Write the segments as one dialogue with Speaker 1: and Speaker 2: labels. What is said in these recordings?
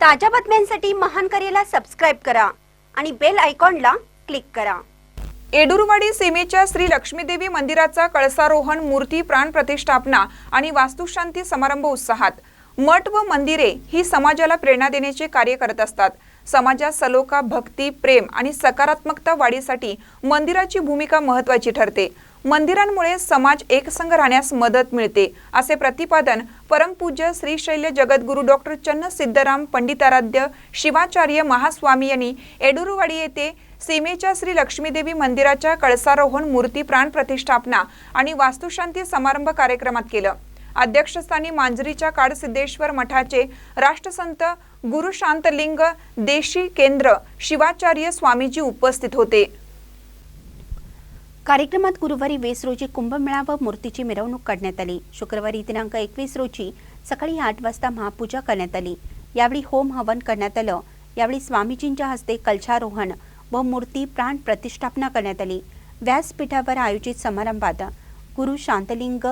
Speaker 1: ताज्या बातम्यांसाठी महान करेला सबस्क्राईब करा आणि बेल आयकॉनला क्लिक करा.
Speaker 2: एडुरवाडी सीमेच्या श्री लक्ष्मीदेवी मंदिराचा कळसारोहण मूर्ती प्राण प्रतिष्ठापना आणि वास्तुशांती समारंभ उत्साहात. मठ व मंदिरे ही समाजाला प्रेरणा देण्याचे कार्य करत असतात. समाजात सलोखा भक्ती प्रेम आणि सकारात्मकता वाढीसाठी मंदिराची भूमिका महत्वाची ठरते. मंदिरांमुळे समाज एकसंघ राहण्यास मदत मिळते असे प्रतिपादन परमपूज्य श्रीशैल्य जगद्गुरू डॉक्टर चन्न सिद्धराम पंडिताराध्य शिवाचार्य महास्वामी यांनी एडुरवाडी येथे सीमेच्या श्री लक्ष्मीदेवी मंदिराच्या कळसारोहण मूर्ती प्राण प्रतिष्ठापना आणि वास्तुशांती समारंभ कार्यक्रमात केलं. अध्यक्षस्थानी मांजरीच्या काडसिद्धेश्वर मठाचे राष्ट्रसंत गुरु शांतलिंग देशी केंद्र शिवाचार्य स्वामीजी उपस्थित होते.
Speaker 1: कार्यक्रमात गुरुवारी वीस रोजी कुंभमेळा व मूर्तीची मिरवणूक काढण्यात आली. शुक्रवारी दिनांक एकवीस रोजी सकाळी आठ वाजता महापूजा करण्यात आली. यावेळी होम हवन करण्यात आलं. यावेळी स्वामीजींच्या हस्ते कलशारोहण व मूर्ती प्राण प्रतिष्ठापना करण्यात आली. व्यासपीठावर आयोजित समारंभात गुरु शांतलिंग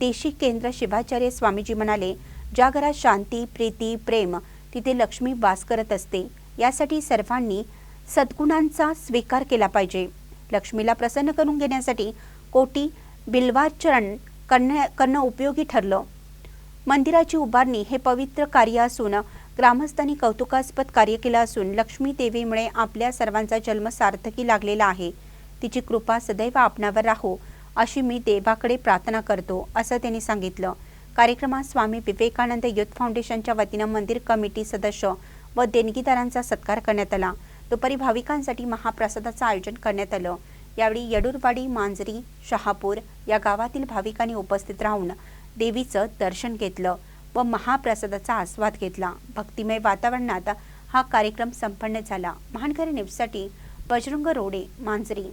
Speaker 1: देशी केंद्र शिवाचार्य स्वामीजी म्हणाले ज्या घरात शांती प्रीती प्रेम तिथे लक्ष्मी वास करत असते यासाठी सर्वांनी सद्गुणांचा स्वीकार केला पाहिजे. लक्ष्मीला प्रसन्न करून घेण्यासाठी कोटी बिल्वाचरण करण्या करणं उपयोगी ठरलं. मंदिराची उभारणी हे पवित्र कार्य असून ग्रामस्थांनी कौतुकास्पद कार्य केलं असून लक्ष्मी देवीमुळे आपल्या सर्वांचा जन्म सार्थकी लागलेला आहे. तिची कृपा सदैव आपणावर राहो. अशी मी देवाकडे प्रार्थना करतो असं त्यांनी सांगितलं. कार्यक्रमात स्वामी विवेकानंद युथ फाउंडेशनच्या वतीनं मंदिर कमिटी सदस्य व देणगीदारांचा सत्कार करण्यात आला. दुपारी भाविकांसाठी महाप्रसादाचं आयोजन करण्यात आलं. यावेळी येडूरवाडी मांजरी शहापूर या गावातील भाविकांनी उपस्थित राहून देवीचं दर्शन घेतलं व महाप्रसादाचा आस्वाद घेतला. भक्तिमय वातावरणात हा कार्यक्रम संपन्न झाला. महानकरी न्यूजसाठी बजरंग रोडे मांजरी.